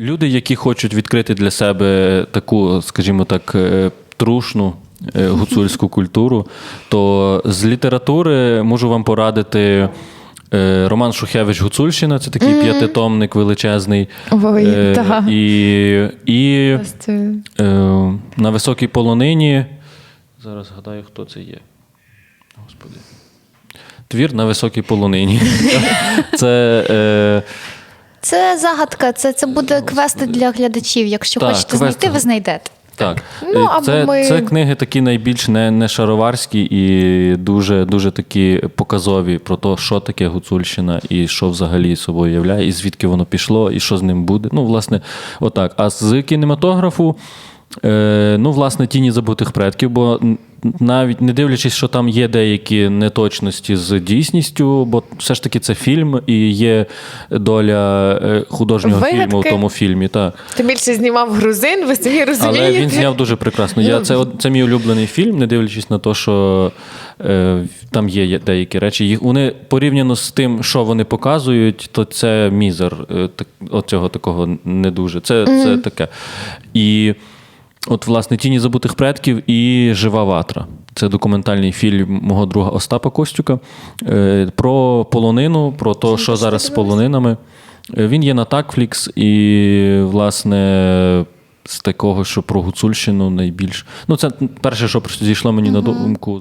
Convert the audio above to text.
Люди, які хочуть відкрити для себе таку, скажімо так, е, трушну е, гуцульську культуру, то з літератури можу вам порадити. е, Роман Шухевич Гуцульщина це такий п'ятитомник величезний. Ой, Е, та. І, і е, на високій полонині. Зараз згадаю, хто це є. Господи. Твір на високій полонині. Це. Е, Це загадка, це, це буде квест для глядачів. Якщо Так, хочете квест. знайти, ви знайдете. Так, Ну, Е, або це, ми- це книги такі найбільш не, не шароварські і дуже, дуже такі показові про те, що таке Гуцульщина і що взагалі собою являє, і звідки воно пішло, і що з ним буде. Ну, власне, отак. А з кінематографу, е, ну, власне, тіні забутих предків, бо навіть не дивлячись, що там є деякі неточності з дійсністю, бо все ж таки це фільм і є доля е, художнього фільму в тому фільмі. Так. Тим більше знімав грузин, ви самі розумієте. Але він зняв дуже прекрасно. Я, це, це мій улюблений фільм, не дивлячись на те, що е, там є деякі речі. Їх, вони порівняно з тим, що вони показують, то це мізер е, так, оцього такого не дуже. Це, це таке. І от, власне, Тіні забутих предків і Жива ватра. Це документальний фільм мого друга Остапа Костюка е, про полонину, про те, що зараз з полонинами. Е, Він є на Такфлікс, і, власне, з такого, що про Гуцульщину найбільш. Ну, це перше, що зійшло мені на думку.